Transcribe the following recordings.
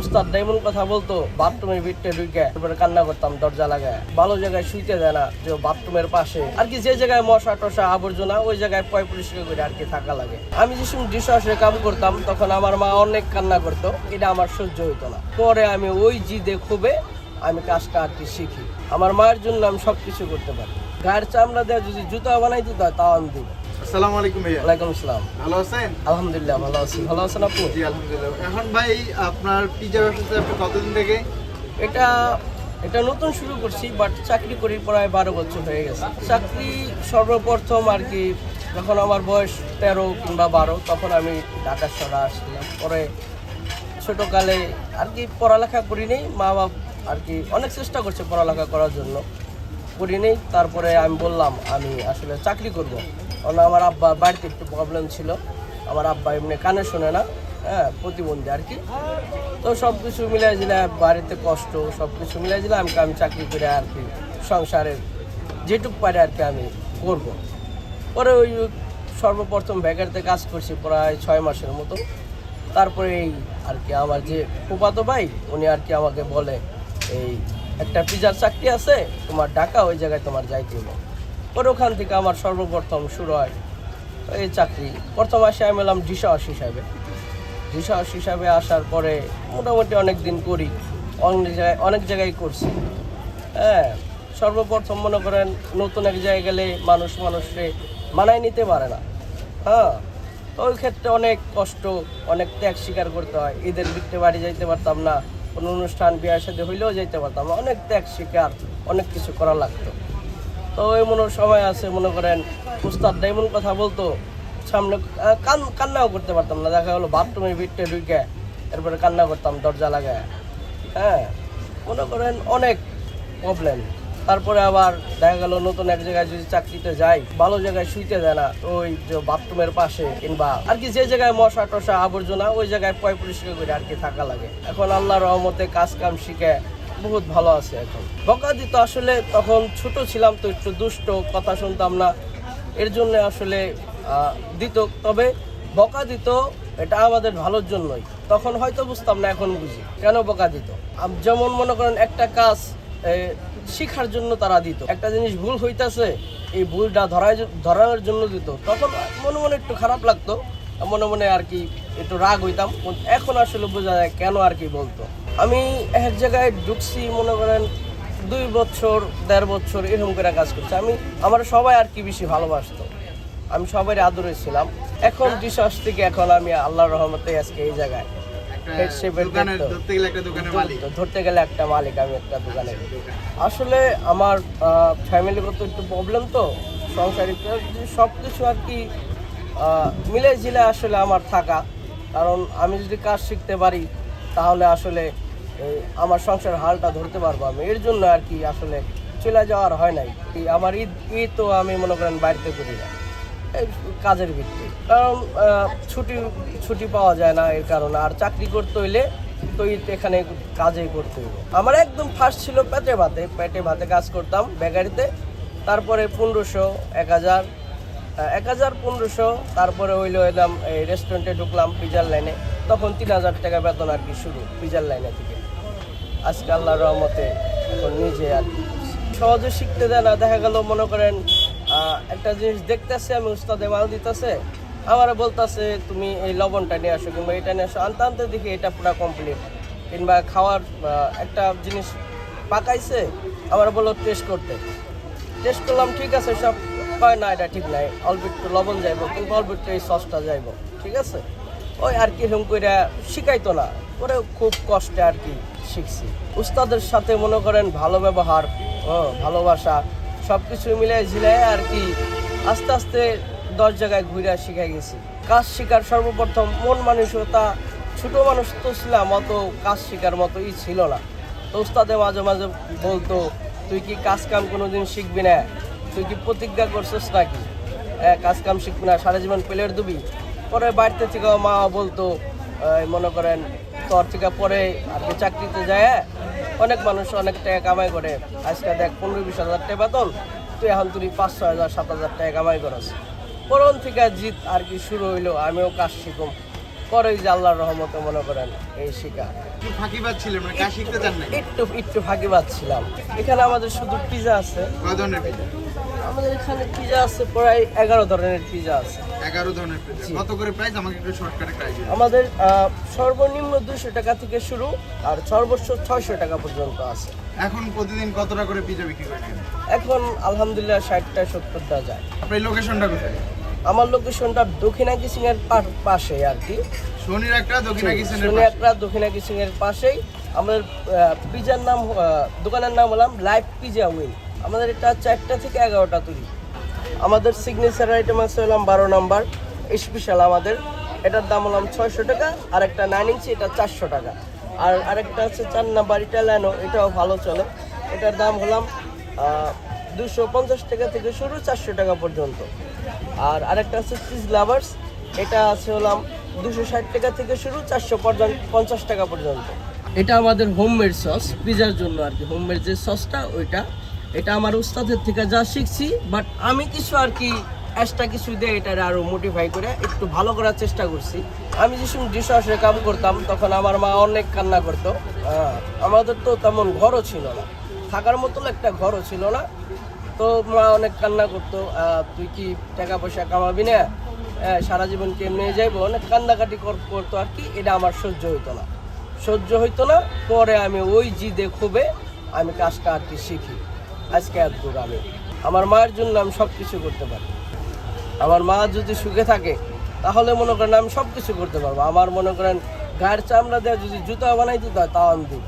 উস্তাদ এমন কথা বলতো, বাথরুমের ভিতরে ঢুকে তারপরে কান্না করতাম, দরজা লাগায়। ভালো জায়গায় শুইতে দেয় না, যে বাথরুমের পাশে। আর কি যে জায়গায় মশা টশা, আবর্জনা, ওই জায়গায় পয় পরিষ্কার করে আর কি থাকা লাগে। আমি যে সময় ডিশওয়াশে কাম করতাম, তখন আমার মা অনেক কান্না করতো, এটা আমার সহ্য হইতো না। পরে আমি ওই জিদে খুবে আমি কাজটা আর কি শিখি। আমার মায়ের জন্য আমি সব কিছু করতে পারি। গায়ের চামড়া দেওয়া যদি জুতা বানাই দিতে হয়, তাও আমি দিব। আসসালামু আলাইকুম ভাইয়া। ওয়ালাইকুম আসসালাম। ভালো আছেন? আলহামদুলিল্লাহ ভালো আছি। ভালো আছেন আপনি জি আলহামদুলিল্লাহ। এখন ভাই আপনার পিজা ব্যবসাতে আপনি কতদিন থেকে? এটা এটা নতুন শুরু করছি বাট চাকরি করি প্রায় বারো বছর হয়ে গেছে। চাকরি সর্বপ্রথম আর কি যখন আমার বয়স তেরো কিংবা বারো তখন আমি ঢাকা শহরে আসলাম পরে ছোটোকালে আর কি পড়ালেখা করিনি মা বাপ আর কি অনেক চেষ্টা করছে পড়ালেখা করার জন্য। করিনি তারপরে আমি বললাম আমি আসলে চাকরি করব। কারণ আমার আব্বা বাড়িতে একটু প্রবলেম ছিল। আমার আব্বা এমনি কানে শোনে না হ্যাঁ প্রতিবন্ধী আর কি। তো সব কিছু মিলাই দিলে বাড়িতে কষ্ট সব কিছু মিলাই দিলে আমি আমি চাকরি করে আর কি সংসারের যেটুক পারে আর কি আমি করব। পরে ওই সর্বপ্রথম বেকারিতে কাজ করছি প্রায় ছয় মাসের মতো। তারপরে এই আর কি আমার যে ফুপাতো ভাই, উনি আর কি আমাকে বলে, এই একটা পিজার চাকরি আছে, তোমার ঢাকা ওই জায়গায় তোমার যাইতে হবে পরে ওখান থেকে আমার সর্বপ্রথম শুরু হয় এই চাকরি। প্রথম আসে আমি এলাম ডিসাস হিসাবে। ডিসাস হিসাবে আসার পরে মোটামুটি অনেক দিন করি। অনেক জায়গায় অনেক জায়গায় করছি। হ্যাঁ সর্বপ্রথম মনে করেন নতুন এক জায়গায় গেলে মানুষ মানুষকে মানায় নিতে পারে না। হ্যাঁ ওই ক্ষেত্রে অনেক কষ্ট, অনেক ত্যাগ স্বীকার করতে হয়। ঈদের বিকতে বাড়ি যাইতে পারতাম না, কোনো অনুষ্ঠান বিয়ের সাথে হইলেও যাইতে পারতাম অনেক ত্যাগ স্বীকার, অনেক কিছু করা লাগতো। তো এমন সময় আছে, মনে করেন উস্তাদ এমন কথা বলতো, সামনে কান, কান্নাও করতে পারতাম না। দেখা গেলো বাথরুমে ভিতরে ঢুকে এরপরে কান্না করতাম, দরজা লাগায়। হ্যাঁ মনে করেন অনেক প্রবলেম তারপরে আবার দেখা গেল নতুন এক জায়গায় যদি চাকরিতে যাই, ভালো জায়গায় শুইতে দেয় না ওই যে বাথরুমের পাশে কিংবা আর কি যে জায়গায় মশা টশা আবর্জনা, ওই জায়গায় পয় পরিষ্কার করে আর কি থাকা লাগে। এখন আল্লাহর রহমতে কাজ কাম শিখে বহুত ভালো আছে এখন। বকা দিত আসলে তখন ছোট ছিলাম তো একটু দুষ্ট, কথা শুনতাম না। এর জন্য আসলে দিত। তবে বকা দিত এটা আমাদের ভালোর জন্যই। তখন হয়তো বুঝতাম না, এখন বুঝি। কেন বকা দিত যেমন মনে করেন একটা কাজ শিখার জন্য তারা দিত। একটা জিনিস ভুল হইতাছে, এই ভুলটা ধরায় ধরানোর জন্য দিত। তখন মনে মনে একটু খারাপ লাগতো। মনে মনে আর কি একটু রাগ হইতাম। এখন আসলে বোঝা যায় কেন আর কি বলতো। আমি এক জায়গায় ঢুকছি মনে করেন দুই বছর দেড় বছর এরকম করে কাজ করছি। আমি আমার সবাই আর কি বেশি ভালোবাসতো। আমি সবাই আদরে ছিলাম। এখন বিশ্বাস থেকে এখন আমি আল্লাহর রহমতে আজকে এই জায়গায়। ধরতে গেলে একটা মালিক। আমি একটা দোকানে আসলে আমার ফ্যামিলিগত একটু প্রবলেম তো সংসারিক। সব কিছু আর কি মিলে ঝিলে আসলে আমার থাকা। কারণ আমি যদি কাজ শিখতে পারি তাহলে আসলে আমার সংসার হালটা ধরতে পারব আমি। এর জন্য আর কি আসলে চলে যাওয়ার হয় নাই। আমার ঈদ ঈদ তো আমি মনে করেন বাড়িতে করি না। কাজের ভিত্তি। কারণ ছুটি ছুটি পাওয়া যায় না এর কারণে। আর চাকরি করতে হইলে তো ঈদ এখানে কাজেই করতে হইবে। আমার একদম ফার্স্ট ছিল পেটে ভাতে। পেটে ভাতে কাজ করতাম বেকারিতে। তারপরে পনেরোশো, এক হাজার এক হাজার পনেরোশো। তারপরে হইল এলাম এই রেস্টুরেন্টে ঢুকলাম পিজার লাইনে। তখন তিন হাজার টাকা বেতন আর কি শুরু, পিজার লাইনে থেকে। আজকে আল্লাহর রহমতে এখন নিজে আর সহজে শিখতে দেয় না। দেখা গেল, মনে করেন একটা জিনিস দেখতেছে, আমি উস্তাদে মাল দিতেছে, আমার বলতেছে, তুমি এই লবণটা নিয়ে আসো কিংবা এটা নিয়ে আসো। আনতে আনতে দেখি এটা পুরো কমপ্লিট কিংবা খাওয়ার একটা জিনিস পাকাইছে, আমার বলল টেস্ট করতে। টেস্ট করলাম, ঠিক আছে। সব কয়, না, এটা ঠিক নাই। অল্প একটু লবণ যাইব কিন্তু অল্প একটু এই সসটা যাইব। ঠিক আছে? ওই আর কি এরকম করে শিখাইতো না। ওরা খুব কষ্টে আর কি শিখছি। উস্তাদের সাথে মনে করেন ভালো ব্যবহার ভালোবাসা সব কিছু মিলে ঝিলাই আর কি আস্তে আস্তে দশ জায়গায় ঘুরে শিখাই গেছি। কাজ শেখার সর্বপ্রথম মন মানসিকতা, ছোট মানুষ তো ছিলাম, অত কাজ শেখার মতোই ছিল না। তো উস্তাদে মাঝে মাঝে বলতো, তুই কি কাজ কাম কোনোদিন শিখবি না? তুই কি প্রতিজ্ঞা করছিস নাকি? হ্যাঁ কাজ কাম শিখবি না, সারা জীবন প্লেয়ার দিবি? পরে বাড়িতে থেকে মা বলতো মনে করেন তোর থেকে পরে আর কি চাকরিতে যায়? অনেক মানুষ অনেক টাকা কামাই করে। আজকে দেখ পনেরো বিশ হাজার টাকা বেতন তুই এখন তুই পাঁচ ছয় হাজার সাত হাজার টাকা কামাই করস। পরন থেকে জিত আর কি শুরু হইল আমিও কাজ শিখুম। পরে যে আল্লাহর রহমতে মনে করেন এই ছিলেন? মানে কাজ শিখতে চান নাকি? একটু একটু ফাঁকি পাচ্ছিলাম এখানে আমাদের শুধু পিজা আছে। পিজা আমাদের এখানে পিজা আছে প্রায় এগারো ধরনের পিজা আছে। এগারো ধরনের পিজা কত করে প্রাইস আমাকে একটু শর্টকাটে প্রাইস আমাদের সর্বনিম্ন দুশো টাকা থেকে শুরু আর সর্বোচ্চ ছয়শো টাকা পর্যন্ত আছে। এখন প্রতিদিন কতটা করে পিজা বিক্রি করেন? এখন আলহামদুলিল্লাহ ষাটটা সত্তরটা যায়। আপনার লোকেশনটা কোথায়? আমার লোকেশনটা দক্ষিণাকি সিং এর পাশে আর কি। শনির একটা দক্ষিণা শুনে একটা দক্ষিণাকি সিং এর পাশেই। আমাদের পিজার নাম দোকানের নাম হলাম লাইভ পিজা উইন আমাদের এটা চারটা থেকে এগারোটা তৈরি। আমাদের সিগনেচার আইটেম আছে হলাম বারো নাম্বার স্পেশাল আমাদের। এটার দাম হলাম ছয়শো টাকা আর একটা নাইন ইঞ্চি এটা চারশো টাকা। আর আরেকটা আছে চার নাম্বার ইটালিয়ানো এটাও ভালো চলে। এটার দাম হলাম দুশো পঞ্চাশ টাকা থেকে শুরু চারশো টাকা পর্যন্ত। আর আরেকটা আছে চিজ লাভার্স এটা আছে হলাম দুশো ষাট টাকা থেকে শুরু চারশো পর্যন্ত, পঞ্চাশ টাকা পর্যন্ত। এটা আমাদের হোমমেড সস পিজার জন্য আর কি। হোমমেড যে সসটা ওইটা এটা আমার উস্তাদের থেকে যা শিখছি বাট আমি কিছু আর কি এক্সট্রা কিছু দিয়ে এটা আরও মোটিফাই করে একটু ভালো করার চেষ্টা করছি। আমি যে সময় ডিশওয়াশে কাম করতাম, তখন আমার মা অনেক কান্না করতো। আমাদের তো তেমন ঘরও ছিল না। থাকার মতো একটা ঘরও ছিল না। তো মা অনেক কান্না করতো তুই কি টাকা পয়সা কামাবি না? সারা জীবন কেমনে যাইবো? অনেক কান্দাকাটি কর- করতো আর কি। এটা আমার সহ্য হইতো না। সহ্য হইতো না। পরে আমি ওই জিদে খুবে আমি কাজটা আর কি শিখি। আজকে এত আমি। আমার মায়ের জন্য আমি সব কিছু করতে পারি। আমার মা যদি সুখে থাকে, তাহলে মনে করেন আমি সব কিছু করতে পারব। আমার মনে করেন গায়ের চামড়া দেওয়া যদি জুতা বানাই দিতে হয়, তাও আমি দিব।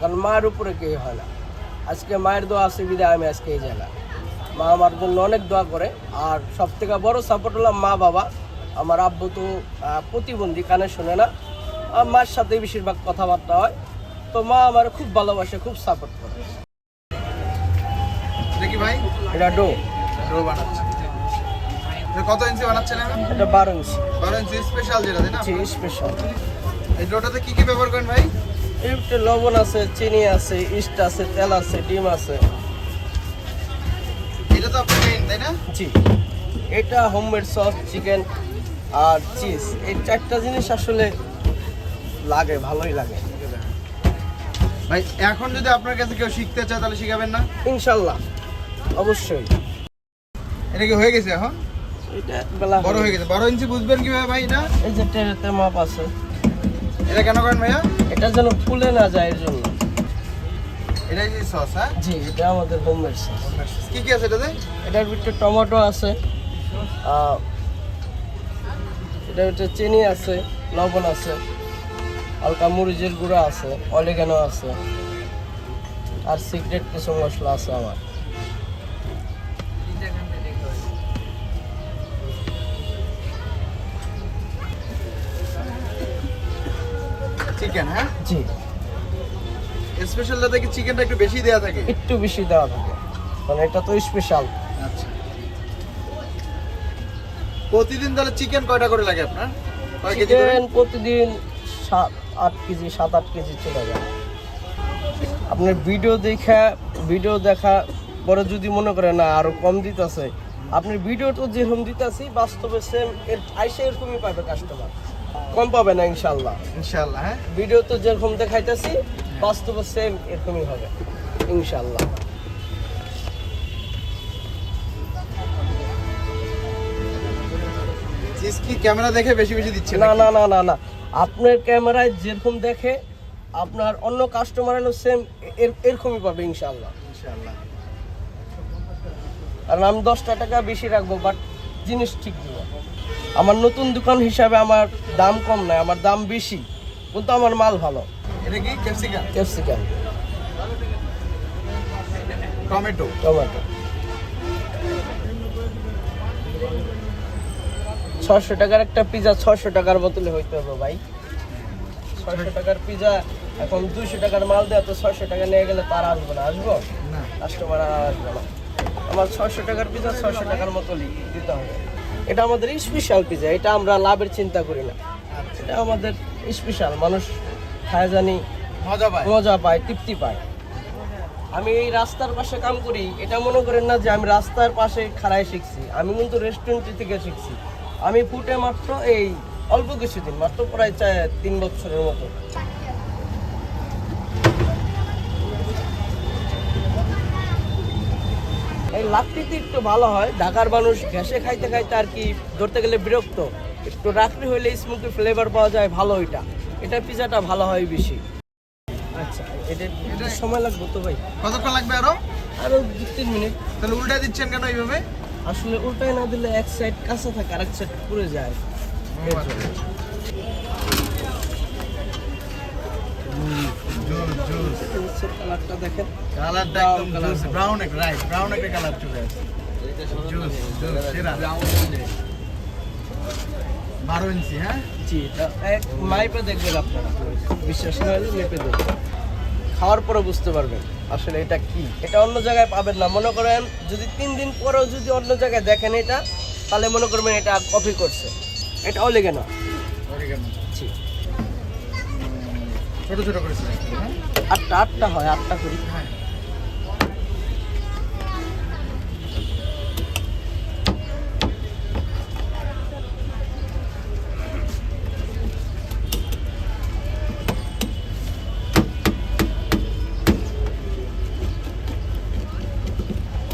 কারণ মায়ের উপরে কেউ হয় না। আজকে মায়ের দোয়া আছে, বিদায়, আমি আজকে এই জায়গায়। মা আমার জন্য অনেক দোয়া করে। আর সব থেকে বড় সাপোর্ট হলাম মা বাবা। আমার আব্বু তো প্রতিবন্ধী, কানে শোনে না। আর মার সাথে বেশিরভাগ কথাবার্তা হয়। তো মা আমার খুব ভালোবাসে, খুব সাপোর্ট করে। ভাই? এটা ডো। রো বানাচ্ছে কত ইঞ্চি বানাচ্ছেন এটা বারো ইঞ্চি। বারো ইঞ্চি স্পেশাল যেটা তাই না? জি স্পেশাল এই ডোটাতে কি কি ব্যবহার করেন ভাই? এর লবণ আছে চিনি আছে ইস্ট আছে তেল আছে ডিম আছে। এটা তো আপনার মেইন তাই না? জি। এটা হোমমেড সস চিকেন আর চিজ এই চারটা জিনিস আসলে লাগে ভালোই লাগে। ভাই এখন যদি আপনার কাছে কেউ শিখতে চায় তাহলে শিখাবেন না? ইনশাল্লাহ। অবশ্যই। এটা কি হয়ে গেছে এখন? এটা বেলা বড় হয়ে গেছে। বারো ইঞ্চি বুঝবেন কীভাবে ভাই এটা? এই যে মাপ আছে। এটা কেন করেন ভাইয়া? এটা যেন ফুলে না যায় এর জন্য। এটা যে সস হ্যাঁ? জি এটা আমাদের হোমমেড সস কি কি আছে এটাতে? এটার ভিতরে টমেটো আছে এটার ভিতরে চিনি আছে লবণ আছে হালকা মরিচের গুঁড়া আছে অলিগানো আছে আর সিক্রেট কিছু মশলা আছে আমার। চিকেন হ্যাঁ? জি। চিকেনটা একটু বেশি দেওয়া থাকে। একটু বেশি দেওয়া থাকে। মানে এটা তো স্পেশাল আচ্ছা। প্রতিদিন তাহলে চিকেন কয়টা করে লাগে আপনার? কয় কেজি চিকেন প্রতিদিন সাত আট কেজি সাত আট কেজি চলে যায়। আপনার ভিডিও দেখা ভিডিও দেখা পরে যদি মনে করেন না আরও কম দিতেছে। আপনার ভিডিও তো যেরকম দিতেছি বাস্তবে সেম এর আইসে এরকমই পাবে কাস্টমার কম পাবে না ইনশাল্লাহ ইনশাআল্লাহ হ্যাঁ? ভিডিও তো যেরকম দেখাইতেছি বাস্তবে সেম এরকমই হবে ইনশাল্লাহ কি ক্যামেরা দেখে বেশি বেশি দিচ্ছে না না না না না। আপনার ক্যামেরায় যেরকম দেখে আপনার অন্য কাস্টমার হলো সেম এরকমই পাবে ইনশাল্লাহ ইনশাআল্লাহ। কারণ আমি দশটা টাকা বেশি রাখব বাট জিনিস ঠিক দিব আমার নতুন দোকান হিসাবে আমার দাম কম নয় আমার দাম বেশি কিন্তু আমার মাল ভালো। এটা কি? ক্যাপসিকাম? ক্যাপসিকাম। টমেটো? টমেটো। ছশো টাকার একটা পিজা ছশো টাকার বোতলে হইতে হবে ভাই। ছশো টাকার পিজা এখন দুইশো টাকার মাল দেওয়া তো ছশো টাকা নিয়ে গেলে তার আসব না আসব? কাস্টমার আর আসবে না। আমার ছশো টাকার পিজা ছশো টাকার মতো দিতে হবে। এটা আমাদের স্পেশাল পিজা এটা আমরা লাভের চিন্তা করি না। এটা আমাদের স্পেশাল মানুষ খায় জানি মজা পায়। মজা পায় তৃপ্তি পায়। আমি এই রাস্তার পাশে কাম করি এটা মনে করেন না যে আমি রাস্তার পাশে খাড়ায় শিখছি আমি কিন্তু রেস্টুরেন্ট থেকে শিখছি। আমি ফুটে মাত্র এই অল্প কিছুদিন মাত্র প্রায় চার- তিন বছরের মতো। এই লাকড়িতে একটু ভালো হয়। ঢাকার মানুষ গ্যাসে খাইতে খাইতে আর কি ধরতে গেলে বিরক্ত। একটু রাখড়ি হইলে স্মোকি ফ্লেভার পাওয়া যায় ভালো এটা। এটা পিজাটা ভালো হয় বেশি। আচ্ছা এটা এটা সময় লাগবে তো ভাই? কতক্ষণ লাগবে আরও? আরও দু তিন মিনিট। তাহলে উল্টে দিচ্ছেন কেন এইভাবে? আসলে উল্টায় না দিলে এক সাইড কাঁচা থাকে আর এক সাইড পুড়ে যায়। এর জন্য। নিচের কালারটা দেখেন কালারটা একদম colour। ব্রাউন একটা রাইট ব্রাউন একটা কালার চলে আসছে জুস জুস সেরা। বারো ইঞ্চি হ্যাঁ? জি এটা এক মাইপে দেখবেন আপনারা। বিশ্বাস না হলে মেপে দেখবেন। খাওয়ার পরে বুঝতে পারবেন আসলে এটা কি। এটা অন্য জায়গায় পাবেন না। মনে করেন যদি তিন দিন পরেও যদি অন্য জায়গায় দেখেন এটা তাহলে মনে করবেন এটা কপি করছে। এটা অলেগেনা। অরিগানো জি ছোট ছোট করে হ্যাঁ? আটটা আটটা হয় আটটা করি। হ্যাঁ।